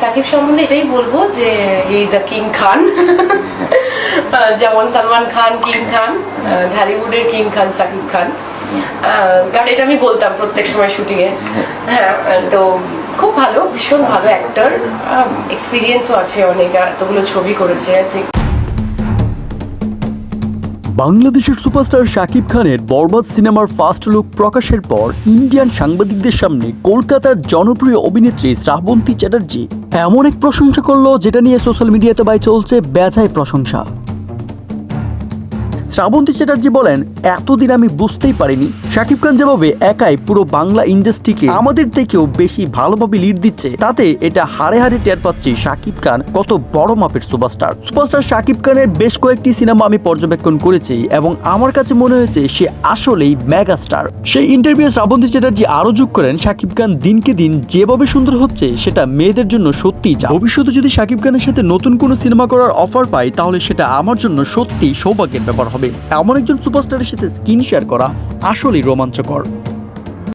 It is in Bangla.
সাকিব সম্বন্ধে এটাই বলব যে ইজ আ কিং খান যেমন সালমান খান কিং খান ঢালিউডের কিং খান সাকিব খান। কারণ এটা আমি বলতাম প্রত্যেক সময় শুটিং এ। হ্যাঁ তো খুব ভালো ভীষণ ভালো অ্যাক্টর এক্সপিরিয়েন্সও আছে অনেক এতগুলো ছবি করেছে বাংলাদেশের সুপারস্টার শাকিব খানের বরবাদ সিনেমার ফার্স্ট লুক প্রকাশের পর ইন্ডিয়ান সাংবাদিকদের সামনে কলকাতার জনপ্রিয় অভিনেত্রী শ্রাবন্তী চ্যাটার্জি এমন এক প্রশংসা করল যেটা নিয়ে সোশ্যাল মিডিয়াতে বাই চলছে বেজায় প্রশংসা। শ্রাবন্তী চ্যাটার্জি বলেন, এতদিন আমি বুঝতেই পারিনি। শাকিব খান যেভাবে একাই পুরো বাংলা ইন্ডাস্ট্রিকে আমাদের থেকেও বেশি ভালোভাবে লিড দিচ্ছে, তাতে এটা হারে হারে টের পাচ্ছি শাকিব খান, কত বড় মাপের সুপারস্টার। সুপারস্টার শাকিব খানের বেশ কয়েকটি সিনেমা আমি পর্যবেক্ষণ করেছি এবং আমার কাছে মনে হয়েছে সে আসলেই মেগাস্টার। সেই ইন্টারভিউ শ্রাবন্তী চ্যাটার্জি আরও যোগ করেন, শাকিব খান দিনকে দিন যেভাবে সুন্দর হচ্ছে, সেটা মেয়েদের জন্য সত্যিই চা ভবিষ্যতে যদি শাকিব খানের সাথে নতুন কোনো সিনেমা করার অফার পাই, তাহলে সেটা আমার জন্য সত্যি সৌভাগ্যের ব্যাপার হবে। এমন একজন সুপারস্টারের সাথে স্ক্রিন শেয়ার করা আসলেই রোমাঞ্চকর।